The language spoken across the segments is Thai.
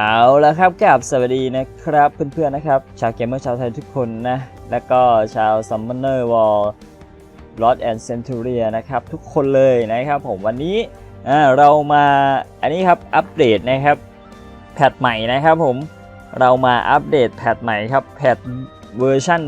เอาละครับกับสวัสดีนะครับเพื่อนๆนะครับ ชาวเกมเมอร์ชาวไทยทุกคนนะ แล้วก็ชาว Summoner War Lord and Centuria นะครับ ทุกคนเลยนะครับผมวันนี้เรามาอันนี้ครับอัปเดตนะครับแพทใหม่นะครับผมเรามาอัปเดตแพทใหม่ครับแพทเวอร์ชัน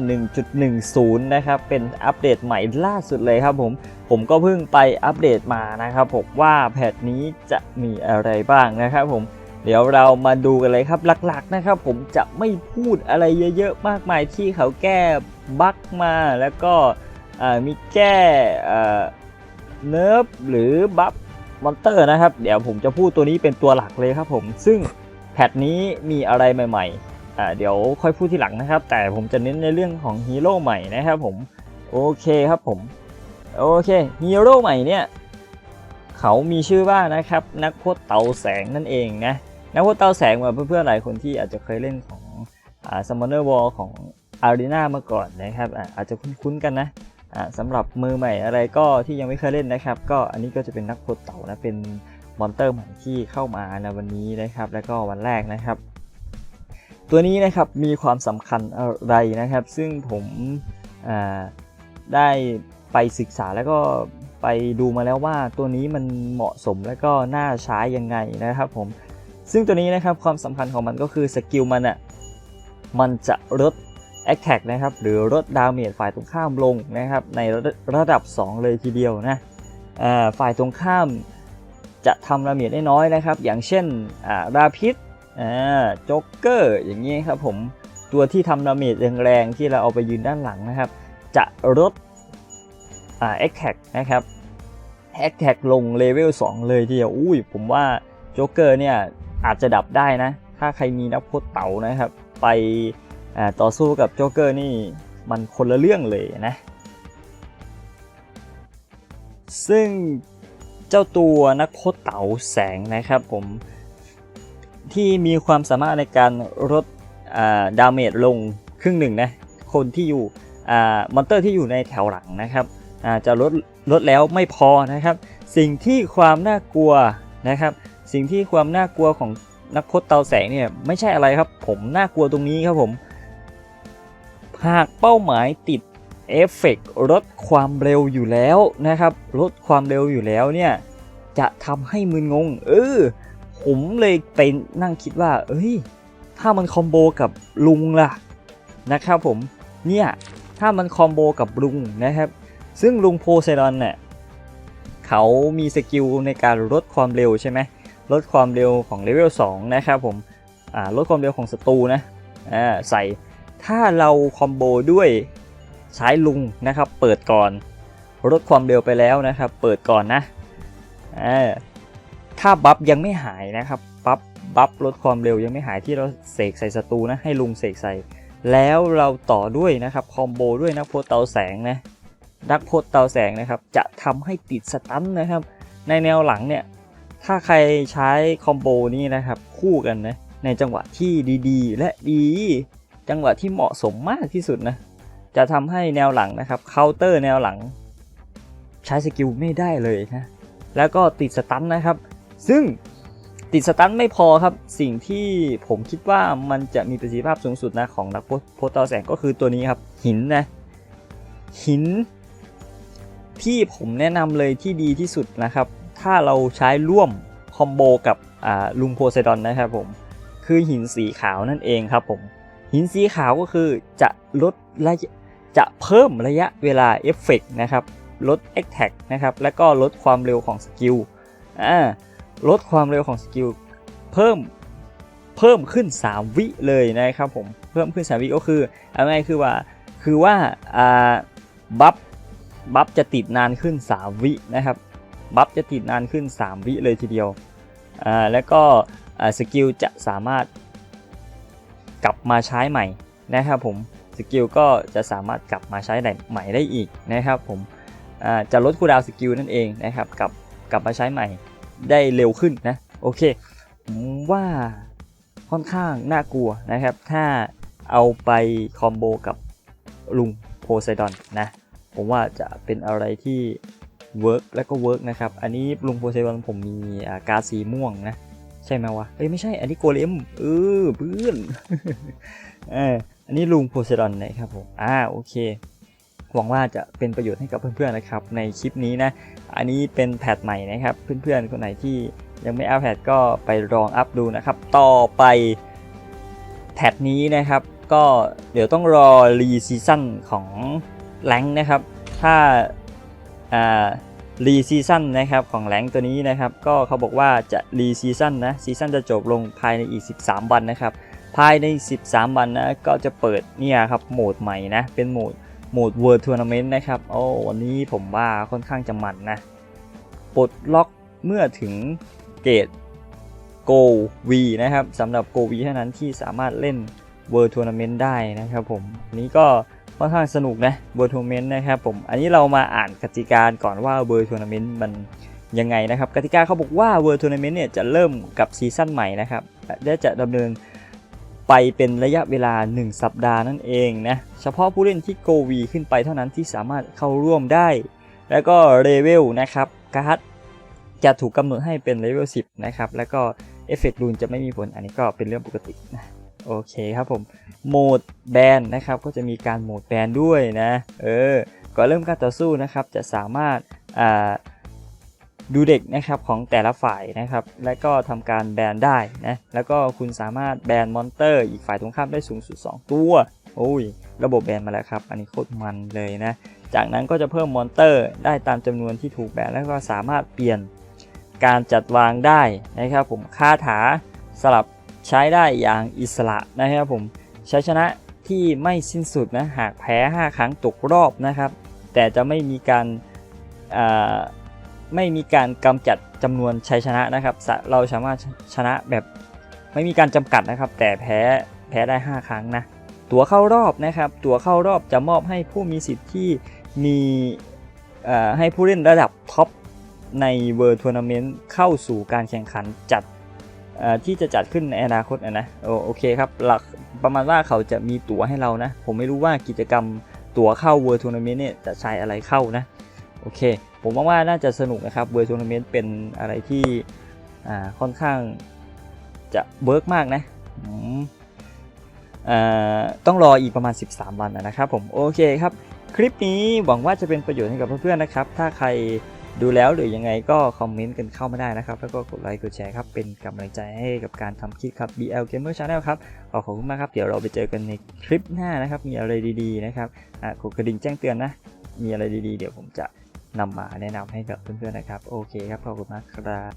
1.10 นะครับ เป็นอัปเดตใหม่ล่าสุดเลยครับผม ผมก็เพิ่งไปอัปเดตมานะครับผมว่าแพทนี้จะมีอะไรบ้างนะครับผม เดี๋ยวเรามาดูกันเลยครับหลักๆนะครับ ผมจะไม่พูดอะไรเยอะๆมากมายที่เขาแก้บั๊กมาแล้วก็มีแก้เนิร์ฟหรือบัฟมอนเตอร์นะครับ เดี๋ยวผมจะพูดตัวนี้เป็นตัวหลักเลยครับผมซึ่งแพทนี้มีอะไรใหม่ๆเดี๋ยวค่อยพูดทีหลังนะครับ แต่ผมจะเน้นในเรื่องของฮีโร่ใหม่นะครับผมโอเคครับผมโอเคฮีโร่ใหม่เนี่ยเขามีชื่อว่านะครับนักพจเตาแสงนั่นเองนะ นักว่าเตาแสงมาเพื่อนๆหลายคนที่อาจจะเคยเล่นของอ่า Summoner War ของ Arena มาก่อนนะครับอาจจะคุ้นๆกันนะสำหรับมือใหม่อะไรก็ที่ยังไม่เคยเล่นนะครับ ก็อันนี้ก็จะเป็นนักโคตเต่านะเป็นมอนเตอร์ใหม่ที่เข้ามาในวันนี้นะครับ แล้วก็วันแรกนะครับ ตัวนี้นะครับมีความสำคัญอะไรนะครับ ซึ่งผมได้ไปศึกษาแล้วก็ไปดูมาแล้วว่าตัวนี้มันเหมาะสมแล้วก็น่าใช้ยังไงนะครับผม ซึ่งตัวนี้นะครับความสำคัญของมันก็คือสกิลมันอะมันจะลด Attack นะครับหรือลดดาเมจฝ่ายตรงข้ามลงนะครับในระดับ 2 เลยทีเดียวนะฝ่ายตรงข้ามจะทำดาเมจได้น้อยนะครับ อย่างเช่นอ่าราพิษอ่าโจ๊กเกอร์อย่างนี้ครับผมตัวที่ทำดาเมจแรงๆที่เราเอาไปยืนด้านหลังนะครับ จะลดอ่า Attack นะครับ Attack ลงเลเวล2เลยทีเดียวอุ้ยผมว่าโจ๊กเกอร์เนี่ย อาจจะดับได้นะ ถ้าใครมีนักพจน์เต๋านะครับ ไปต่อสู้กับโจ๊กเกอร์นี่มันคนละเรื่องเลยนะ ซึ่งเจ้าตัวนักพจน์เต๋าแสงนะครับผมที่มีความสามารถในการลดดาเมจลงครึ่งหนึ่งนะคนที่อยู่มอนเตอร์ที่อยู่ในแถวหลังนะครับจะลดลดแล้วไม่พอนะครับ สิ่งที่ความน่ากลัวนะครับ สิ่งที่ความน่ากลัวของนักพจน์เตาแสงเนี่ยไม่ใช่อะไรครับ ผมน่ากลัวตรงนี้ครับผมหากเป้าหมายติดเอฟเฟกลดความเร็วอยู่แล้วนะครับลดความเร็วอยู่แล้วเนี่ยจะทำให้มึนงง เออผมเลยไปนั่งคิดว่า เอ้ย ถ้ามันคอมโบกับลุงล่ะนะครับผมเนี่ยถ้ามันคอมโบกับลุงนะครับ ซึ่งลุงโพไซดอนเนี่ยเขามีสกิลในการลดความเร็วใช่ไหม ลดความเร็วของเลเวล2นะครับผมลดความเร็วของศัตรูนะใส่ถ้าเราคอมโบด้วยใช้ลุงนะครับ เปิดก่อนลดความเร็วไปแล้วนะครับ เปิดก่อนนะถ้าบัฟยังไม่หายนะครับบัฟบัฟลดความเร็วยังไม่หายที่เราเสกใส่ศัตรูนะให้ลุงเสกใส่ แล้วเราต่อด้วยนะครับคอมโบด้วยนักโพเตาแสงนะนักโพเตาแสงนะครับ จะทำให้ติดสตันนะครับ ในแนวหลังเนี่ย ถ้าใครใช้คอมโบนี้นะครับ คู่กันนะ ในจังหวะที่ดีๆ และดี จังหวะที่เหมาะสมมากที่สุดนะ จะทำให้แนวหลังนะครับเคาน์เตอร์แนวหลัง ใช้สกิลไม่ได้เลยนะแล้วก็ติดสตันนะครับ ซึ่งติดสตันไม่พอครับ สิ่งที่ผมคิดว่ามันจะมีประสิทธิภาพสูงสุดนะของนักโพสตอแสงก็คือตัวนี้ครับ หินนะหิน ที่ผมแนะนำเลยที่ดีที่สุดนะครับ ถ้าเราใช้ร่วมคอมโบกับลุงโพไซดอนนะครับผมคือหินสีขาวนั่นเองครับผมหินสีขาวก็คือจะลดระยะจะเพิ่มระยะเวลาเอฟเฟกนะครับลด a t t a c นะครับแล้วก็ลดความเร็วของสกิลอ่าลดความเร็วของสกิลเพิ่มเพิ่มขึ้น 3 วิเลยนะครับผมเพิ่มขึ้น 3 วิก็คือเอาง่ายคือว่าคือว่าอ่าบัฟบัฟจะติดนานขึ้น 3 วินะครับ บัฟจะติดนานขึ้น 3 วิเลยทีเดียวอ่าแล้วก็สกิลจะสามารถกลับมาใช้ใหม่นะครับผมสกิลก็จะสามารถกลับมาใช้ใหม่ได้อีกนะครับผมอ่าจะลดคูดาวสกิลนั่นเองนะครับกลับกลับมาใช้ใหม่ได้เร็วขึ้นนะโอเคผมว่าค่อนข้างน่ากลัวนะครับ ถ้าเอาไปคอมโบกับลุงโพไซดอนนะ ผมว่าจะเป็นอะไรที่ เวิร์กแล้วก็เวิร์กนะครับ อันนี้ลุงโพไซดอนผมมีกาสีม่วงนะ ใช่ไหมวะ เอ้ยไม่ใช่ อันนี้โกเลมเออเพื่อนเอออันนี้ลุงโพไซดอนนะครับผม อ่าโอเค หวังว่าจะเป็นประโยชน์ให้กับเพื่อนๆนะครับ ในคลิปนี้นะ อันนี้เป็นแพทใหม่นะครับ เพื่อนๆคนไหนที่ยังไม่อัพแพทก็ไปลองอัพดูนะครับ ต่อไปแพทนี้นะครับก็เดี๋ยวต้องรอรีซีซั่นของแรงนะครับ ถ้า รีซีซั่นนะครับของแรงตัวนี้นะครับก็เขาบอกว่าจะรีซีซั่นนะซีซั่นจะจบลงภายในอีก 13 วันนะครับ ภายใน 13 วันนะก็จะเปิดเนี่ยครับโหมดใหม่นะเป็นโหมดโหมด World Tournament นะครับโอ้วันนี้ผมว่าค่อนข้างจะมันนะปลดล็อกเมื่อถึงเกรด Go V นะครับสำหรับ Go V เท่านั้นที่สามารถเล่น World Tournament ได้นะครับผมนนี้ก็ ค่อนข้างสนุกนะ World Tournament นะครับผมอันนี้เรามาอ่านกติกาก่อนว่า World Tournament มันยังไงนะครับกติกาเขาบอกว่า World Tournament เนี่ยจะเริ่มกับซีซั่นใหม่นะครับและจะดำเนินไปเป็นระยะเวลา 1 สัปดาห์นั่นเองนะเฉพาะผู้เล่นที่ Go V ขึ้นไปเท่านั้นที่สามารถเข้าร่วมได้ แล้วก็เลเวลนะครับการ์ดจะถูกกำหนดให้เป็นเลเวล10นะครับแล้วก็เอฟเฟกต์รูนจะไม่มีผลอันนี้ก็เป็นเรื่องปกตินะ โอเคครับผมโหมดแบนนะครับก็จะมีการโหมดแบนด้วยนะเออก่อนเริ่มการต่อสู้นะครับจะสามารถดูเด็กนะครับของแต่ละฝ่ายนะครับ และก็ทำการแบนได้นะแล้วก็คุณสามารถแบนมอนเตอร์อีกฝ่ายตรงข้ามได้สูงสุด 2 ตัวโอ้ยระบบแบนมาแล้วครับอันนี้โคตรมันเลยนะจากนั้นก็จะเพิ่มมอนเตอร์ได้ตามจำนวนที่ถูกแบนแล้วก็สามารถเปลี่ยนการจัดวางได้นะครับผมคาถาสลับ ใช้ได้อย่างอิสระนะครับผมชัยชนะที่ไม่สิ้นสุดนะหากแพ้ 5 ครั้งตกรอบนะครับ แต่จะไม่มีการไม่มีการกำจัดจำนวนชัยชนะนะครับ เราสามารถชนะแบบไม่มีการจำกัดนะครับ แต่แพ้แพ้ได้ 5 ครั้งนะตั๋วเข้ารอบนะครับ ตั๋วเข้ารอบจะมอบให้ผู้มีสิทธิ์ที่มีให้ผู้เล่นระดับท็อปใน World Tournament เข้าสู่การแข่งขันจัด ที่จะจัดขึ้นในอนาคตนะโอโอเคครับหลักประมาณว่าเขาจะมีตั๋วให้เรานะ ผมไม่รู้ว่ากิจกรรมตั๋วเข้า World Tournament เนี่ยจะใช้อะไรเข้านะโอเค ผมว่าว่าน่าจะสนุกนะครับ World Tournament เป็นอะไรที่ค่อนข้างจะเวิร์กมากนะต้องรออีกประมาณ 13 วันนะครับผมโอเคครับ คลิปนี้หวังว่าจะเป็นประโยชน์ให้กับเพื่อนๆนะครับ ถ้าใคร ดูแล้วหรือยังไงก็คอมเมนต์กันเข้ามาได้นะครับ แล้วก็กดไลค์กดแชร์ครับ เป็นกำลังใจให้กับการทำคลิปครับ BL Gamer Channel ครับขอขอบคุณมากครับ เดี๋ยวเราไปเจอกันในคลิปหน้านะครับ มีอะไรดีๆนะครับอะกดกระดิ่งแจ้งเตือนนะ มีอะไรดีๆ เดี๋ยวผมจะนำมาแนะนำให้กับเพื่อนๆนะครับ โอเคครับขอบคุณมากครับ